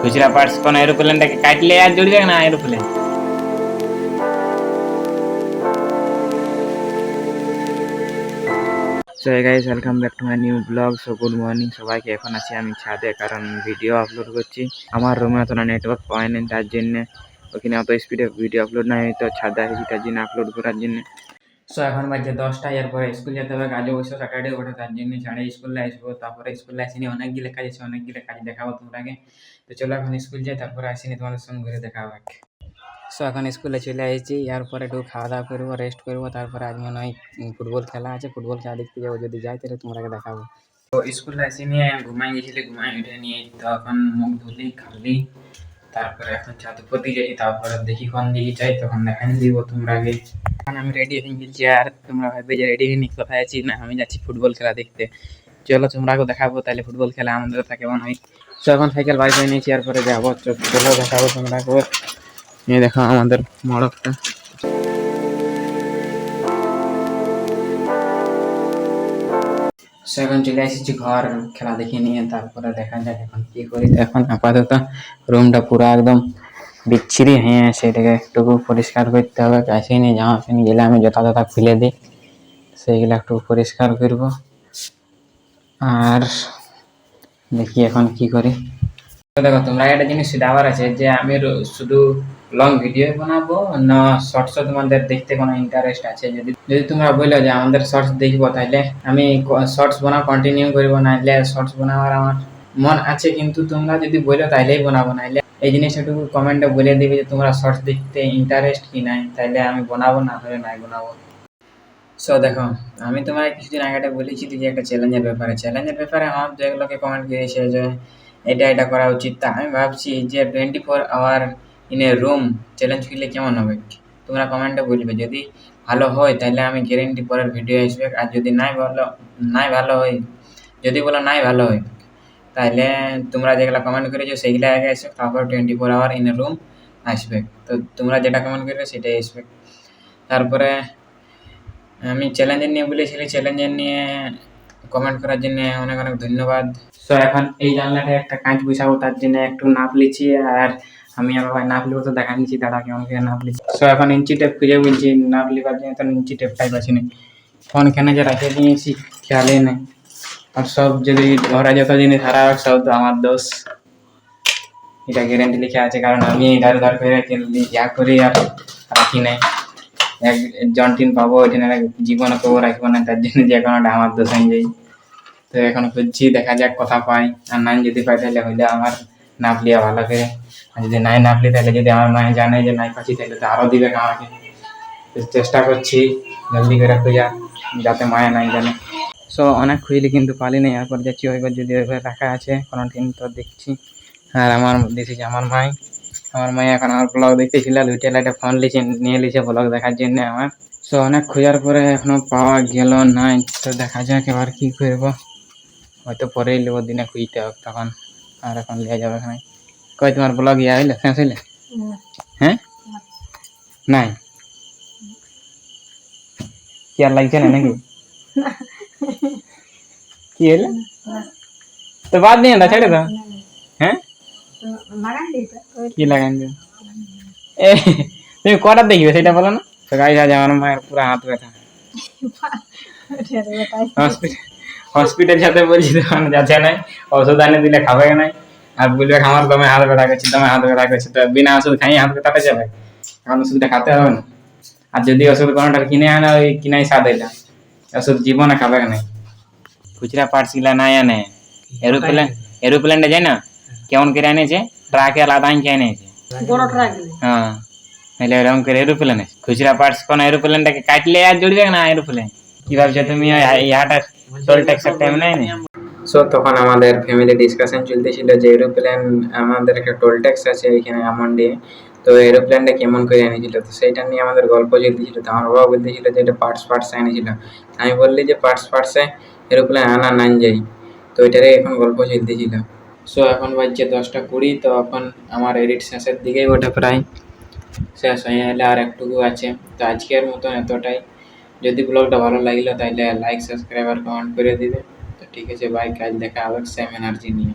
খুচরা পার্টস কোন এরোপ্লেনটাকে কাটলে আর জড়ি যাবে না aeroplane so guys welcome back to my new blog so good morning সবাইকে এখন আছি আমি ছাদে, কারণ ভিডিও আপলোড করছি। আমার রুমে অতটা নেটওয়ার্ক পায় না তার জন্য ওখানে অত স্পিডে ভিডিও আপলোড নাই, তো ছাদে আসি তার জন্য আপলোড করার জন্য। সো এখন বাজে দশটা, এরপরে স্কুল যেতে হবে, কাজে অবশ্য স্যাটারডে ওঠে তার জন্য ছাড়ে স্কুলে আসব, তারপরে স্কুলে আসিনি, অনেকগুলো কাজ আছে, অনেকগুলো কাজ দেখাবো তোমরাকে তো চলো এখন স্কুল যাই, তারপরে আসিনি তোমাদের সঙ্গে ঘুরে দেখা হবে সো এখন স্কুলে চলে এসেছি, এরপরে একটু খাওয়া দাওয়া করব রেস্ট করব, তারপরে আজ মনে হয় ফুটবল খেলা আছে, ফুটবল খেলা দেখতে যাব, যদি যাই তাহলে তোমাকে দেখাবো। তো স্কুলে এসে নিয়ে ঘুমাই গেছিলি, ঘুমাই উঠে নিয়ে তখন মুখ ধুলি, খালি। তারপরে এখন ছাদ উপরতে যাই তারপরে দেখি কোন দিকে যাই, তখন দেখাই দিব তোমরা আগে। এখন আমি রেডি হয়ে গেছি, আর তোমরা ভাববে যে রেডি হয়ে নিয়ে কোথায় আছি? না, আমি যাচ্ছি ফুটবল খেলা দেখতে। চলো তোমরাকেও দেখাবো, তাহলে ফুটবল খেলা আমাদের থাকে মনে হয়। তো এখন সাইকেল বাইক হয়ে নিয়েছি, এরপরে যাব, চলো, দেখাবো তোমরাকেও এই দেখো আমাদের মড়কটা। সো এখন চলে এসেছি, ঘর খেলা দেখে নিয়ে তারপরে দেখা যাক এখন কি করি। এখন আপাতত রুমটা পুরো একদম বিচ্ছিরি হয়ে সেটাকে একটু পরিষ্কার করতে হবে। আসেনি জামা প্যান্ট গেলে আমি জোতা খুলে দিই। সেইগুলো একটু পরিষ্কার করব। আর দেখি এখন কি করি। দেখো, তোমরা একটা জিনিস দেওয়ার আছে যে আমি শুধু লং ভিডিও বানাবো না শর্টসও তোমাদের দেখতে কোনো ইন্টারেস্ট আছে? যদি যদি তোমরা বলল যে আমাদের শর্টস দেখব তাহলে আমি শর্টস বানাও কন্টিনিউ করব নাহলে শর্টস বানাবার আমার মন আছে, কিন্তু তোমরা যদি বলো তাহলেই বানাবো নাহলে এই জিনিসটুকু কমেন্টে বলে দিবে যে তোমরা শর্টস দেখতে ইন্টারেস্ট কি নাই তাহলে আমি বানাবো না, হলে নাই বানাবো। সো দেখো, আমি তোমার কিছুদিন আগে বলেছি যে একটা চ্যালেঞ্জের ব্যাপারে। চ্যালেঞ্জের ব্যাপারে আমার যেগুলোকে কমেন্ট করেছে যে এটা এটা করা উচিত। তা আমি ভাবছি যে twenty four hour in a room challenge করলে কেমন হবে? তোমরা কমেন্টে বলবে। যদি ভালো হয়, তাহলে আমি গ্যারেন্টি পরের ভিডিও আসবে। আর যদি নাই ভালো নাই ভালো হয়, যদি বলো নাই ভালো হয়, তাহলে তোমরা যেগুলো কমেন্ট করেছ, সেইগুলো আগে আসবে। তারপর twenty four hour in a room আসবে। তো তোমরা যেটা কমেন্ট করবে সেটাই আসবে। তারপরে আমি চ্যালেঞ্জের নিয়ে বলেছিলি চ্যালেঞ্জের নিয়ে কমেন্ট করার জন্য অনেক অনেক ধন্যবাদ। সো এখন এই জানলাটা একটা কাঁচ বসাবো, তার জন্য একটু নাপ লিছি আর আমি আর ভাই নাপ লিবো তো দেখা নিচ্ছি দাদা কেমন করে নাপ লিছি সো এখন ইঞ্চি টেপ খুঁজে বলছি নাপ লিবার জন্য তো ইঞ্চি টেপটাই পাচ্ছি না। ফোন কেন যে রাখে দিয়েছি খেয়ালই নেই। আর সব যদি ঘরে যত জিনিস হয়, সব তো আমার দোষ। এটা গ্যারেন্টি লিখে আছে কারণ আমি ধার ধার করে ইয়া করি আর রাখি নাই। এক জন্টিন পাবো ওইখানে জীবনে কেউ রাখব না তার জন্য যে কোনোটা আমার দোষ হয়ে যাই তো এখন খুঁজছি দেখা যাক কথা পাই আর নাই যদি পাই তাহলে হইলে আমার নাপ লিয়া ভালো করে। যদি নাই নাপলি তাহলে যদি আমার মায়ে জানে যে নাই পাচ্ছি, তাহলে তো আরও দিবে আমাকে। চেষ্টা করছি, জলদি করে খুঁজা, যাতে মায়ে নাই জানে। সো অনেক খুঁজলি কিন্তু পালি না এরপর যাচ্ছি ওইবার যদি ওইভাবে রাখা আছে, কোনো দিন তো দেখছি। আর আমার দেখি যে আমার মাই আমার মাই এখন আমার ব্লগ দেখতেছিল দুইটা লাইটে ফোন লিছে, নিয়ে লিছে ব্লগ দেখার জন্য আমার। সো অনেক খোঁজার পরে এখনও পাওয়া গেল নাই, তো দেখা যাক এবার কি করব। হয়তো পরেই নেব দিনে খুঁজতে হোক তখন, আর এখন লিয়া যাবে না কই তোমার ব্লগ ইয়া হইলে শেষ হইলে? হ্যাঁ? নাই? কি আর লাগছে না নাকি? কি হইলে? তো বাদ দিয়ে না ছেড়ে দাও। হ্যাঁ? কি লাগান দিও এ তুমি কটা দেখবে সেটা বলো না? তো গাড়ি আজ আমার মায়ের পুরো হাত ব্যথা। হসপিটাল হসপিটাল সাথে বলছি তখন যাচ্ছে নাই ওষুধ আনে দিলে খাবে নাই আর বলবে আমার দমে হাত ব্যথা করছে দমে হাত ব্যথা করছে। তো বিনা ওষুধ খাই হাত ব্যথাটা যাবে। এখন ওষুধটা খাতে হবে না। আর যদি ওষুধ কোনোটা কিনে আনে ওই কিনাই স্বাদ হইলা ওষুধ জীবনে খাবে নাই খুচরা পার্টসগুলা নাই আনে। এরোপ্লেন এরোপ্লেনটা যায় না কেমন করে আনেছে? ট্রাকে আলাদা আনছে বড় ট্রাক হ্যাঁ। নাহলে এরকম করে এরোপ্লেন খুচরা পার্টস কোন এরোপ্লেনটাকে কাটলে আর জড়ি যাবে না এরোপ্লেন কি ভাবছ তুমি? ইহাটা টোল ট্যাক্সের টাইম নেই সো তখন আমাদের ফ্যামিলি ডিসকাশন চলতেছিল যে এরোপ্লেন আমাদের একটা টোল ট্যাক্স আছে এখানে আমন্ডে তো এরোপ্লেনটা কেমন করে এনেছিল? তো সেইটা নিয়ে আমাদের গল্প চলতেছিল। তো আমার বাবা বলতেছিল যে এটা পার্টস পার্টস এনেছিল। আমি বললি যে পার্টস পার্টসে এরোপ্লেন আনা নান যাই তো এটারে এখন গল্প চলতেছিল। সো এখন বাজছে দশটা কুড়ি, তো এখন আমার এডিট শেষের দিকেই ওটা প্রায়। শেষ হয়ে এলে আর একটুকু আছে। তো আজকের মতন এতটাই। যদি ব্লগটা ভালো লাগল তাহলে লাইক সাবস্ক্রাইব আর কমেন্ট করে দিবে। ঠিক আছে ভাই কাজ দেখা হবে সেম এনার্জি নিয়ে।